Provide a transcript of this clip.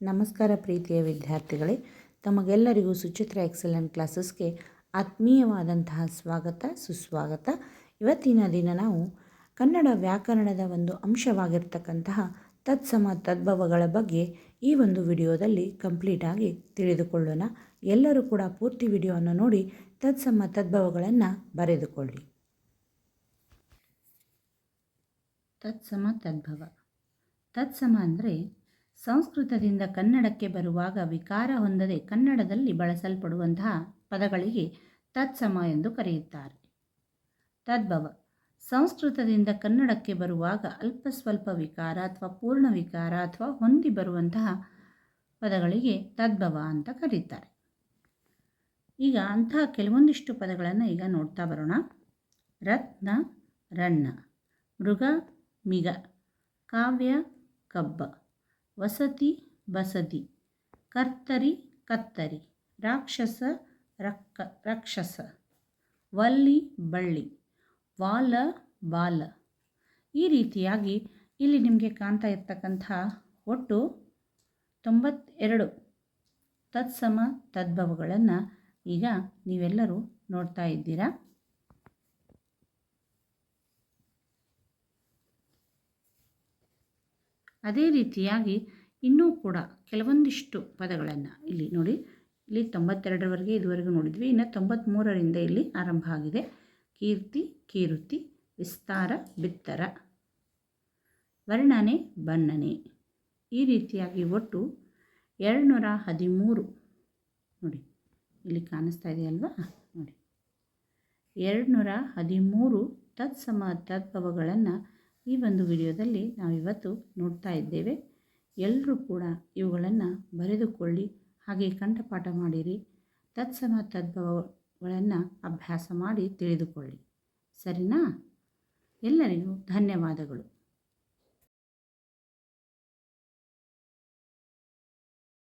ನಮಸ್ಕಾರ ಪ್ರೀತಿಯ ವಿದ್ಯಾರ್ಥಿಗಳೇ, ತಮಗೆಲ್ಲರಿಗೂ ಸುಚಿತ್ರ ಎಕ್ಸಲೆಂಟ್ ಕ್ಲಾಸಸ್ಗೆ ಆತ್ಮೀಯವಾದಂತಹ ಸ್ವಾಗತ, ಸುಸ್ವಾಗತ. ಇವತ್ತಿನ ದಿನ ನಾವು ಕನ್ನಡ ವ್ಯಾಕರಣದ ಒಂದು ಅಂಶವಾಗಿರ್ತಕ್ಕಂತಹ ತತ್ಸಮ ತದ್ಭವಗಳ ಬಗ್ಗೆ ಈ ಒಂದು ವಿಡಿಯೋದಲ್ಲಿ ಕಂಪ್ಲೀಟಾಗಿ ತಿಳಿದುಕೊಳ್ಳೋಣ. ಎಲ್ಲರೂ ಕೂಡ ಪೂರ್ತಿ ವಿಡಿಯೋವನ್ನು ನೋಡಿ ತತ್ಸಮ ತದ್ಭವಗಳನ್ನು ಬರೆದುಕೊಳ್ಳಿ. ತತ್ಸಮ ತದ್ಭವ. ತತ್ಸಮ ಅಂದರೆ ಸಂಸ್ಕೃತದಿಂದ ಕನ್ನಡಕ್ಕೆ ಬರುವಾಗ ವಿಕಾರ ಹೊಂದದೆ ಕನ್ನಡದಲ್ಲಿ ಬಳಸಲ್ಪಡುವಂತಹ ಪದಗಳಿಗೆ ತತ್ಸಮ ಎಂದು ಕರೆಯುತ್ತಾರೆ. ತದ್ಭವ, ಸಂಸ್ಕೃತದಿಂದ ಕನ್ನಡಕ್ಕೆ ಬರುವಾಗ ಅಲ್ಪ ಸ್ವಲ್ಪ ವಿಕಾರ ಅಥವಾ ಪೂರ್ಣ ವಿಕಾರ ಅಥವಾ ಹೊಂದಿ ಬರುವಂತಹ ಪದಗಳಿಗೆ ತದ್ಭವ ಅಂತ ಕರೀತಾರೆ. ಈಗ ಅಂತಹ ಕೆಲವೊಂದಿಷ್ಟು ಪದಗಳನ್ನು ಈಗ ನೋಡ್ತಾ ಬರೋಣ. ರತ್ನ, ರಣ್ಣ, ಮೃಗ, ಮಿಗ, ಕಾವ್ಯ, ಕಬ್ಬ. ವಸತಿ ಬಸದಿ. ಕರ್ತರಿ ಕತ್ತರಿ. ರಾಕ್ಷಸ ರಕ್ಕ ರಕ್ಷಸ. ವಲ್ಲಿ ಬಳ್ಳಿ. ವಾಲ ಬಾಲ. ಈ ರೀತಿಯಾಗಿ ಇಲ್ಲಿ ನಿಮಗೆ ಕಾಣ್ತಾ ಇರ್ತಕ್ಕಂಥ ಒಟ್ಟು ತೊಂಬತ್ತೆರಡು ತತ್ಸಮ ತದ್ಭವಗಳನ್ನು ಈಗ ನೀವೆಲ್ಲರೂ ನೋಡ್ತಾ ಇದ್ದೀರಾ. ಅದೇ ರೀತಿಯಾಗಿ ಇನ್ನೂ ಕೂಡ ಕೆಲವೊಂದಿಷ್ಟು ಪದಗಳನ್ನು ಇಲ್ಲಿ ನೋಡಿ, ಇಲ್ಲಿ ತೊಂಬತ್ತೆರಡರವರೆಗೆ ಇದುವರೆಗೂ ನೋಡಿದ್ವಿ. ಇನ್ನು ತೊಂಬತ್ತ್ಮೂರರಿಂದ ಇಲ್ಲಿ ಆರಂಭ ಆಗಿದೆ. ಕೀರ್ತಿ, ಕೀರುತಿ, ವಿಸ್ತಾರ, ಬಿತ್ತರ, ವರ್ಣನೆ, ಬಣ್ಣನೆ. ಈ ರೀತಿಯಾಗಿ ಒಟ್ಟು ಎರಡುನೂರ ಹದಿಮೂರು. ನೋಡಿ, ಇಲ್ಲಿ ಕಾಣಿಸ್ತಾ ಇದೆ ಅಲ್ವಾ? ನೋಡಿ. ಎರಡುನೂರ ಹದಿಮೂರು ತತ್ಸಮ ತದ್ಭವಗಳನ್ನು ಈ ಒಂದು ವಿಡಿಯೋದಲ್ಲಿ ನಾವಿವತ್ತು ನೋಡ್ತಾ ಇದ್ದೇವೆ. ಎಲ್ಲರೂ ಕೂಡ ಇವುಗಳನ್ನು ಬರೆದುಕೊಳ್ಳಿ, ಹಾಗೆ ಕಂಠಪಾಠ ಮಾಡಿರಿ, ತತ್ಸಮ ತದ್ಭವಗಳನ್ನು ಅಭ್ಯಾಸ ಮಾಡಿ ತಿಳಿದುಕೊಳ್ಳಿ. ಸರಿನಾ? ಎಲ್ಲರಿಗೂ ಧನ್ಯವಾದಗಳು.